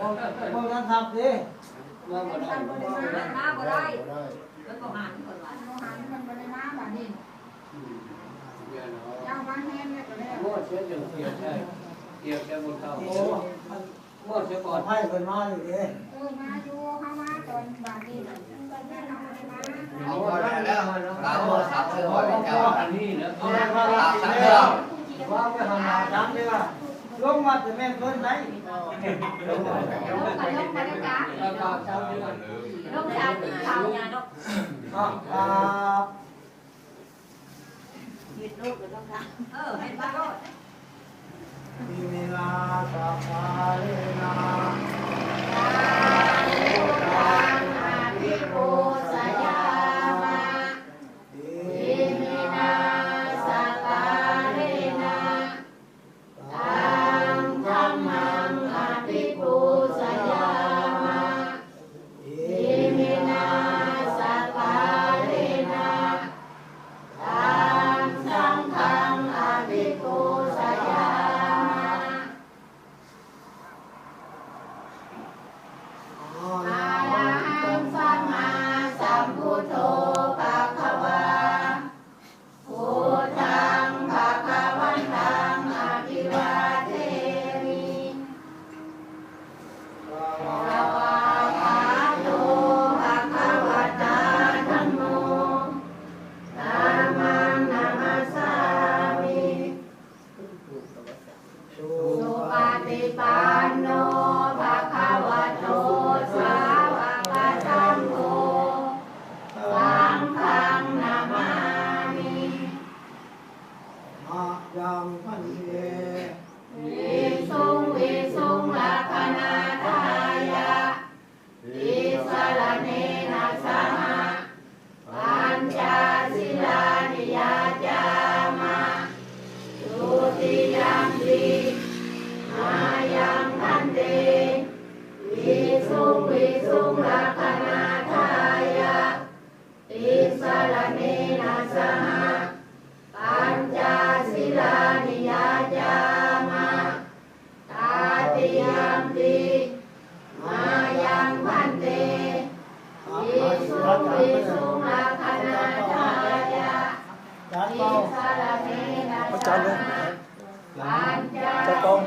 นับดิว่าบ่ได้มันบ่ได้มามาบ่ได้บ่ได้มันก็หันคนว่าโมหันมันบ่ได้มาบัดนี้เดี๋ยวเนาะเจ้ามาแม่นแล้วก็แล้วโมดเสียจังเกียบได้เกียบแค่หมดเท่าโอ้โมดเสียปก่ลอนดภัยเพิ่นมาอยู่ดิเออมาอยู่เฮามาตอนบัดนี้ก็แม่เราบ่ได้มาเอาหมดแล้วตามหมดสามเสือหมดเลยเจ้าอันนี้นะเอาแม่มารับอีกแล้วว่าไปหาหาจังเด้อ ลงมาแต่แม่เพิ่นได้ลงมาลงมาลงมาได้จ้าราคาเช่าเดือนลงชาติข่าวยาดอกอะครับยึดลูกก็ต้องทำเออให้มาโลดมีเวลาสัพพะเลนะ ยังพันเต Bắt chân lên Cho con.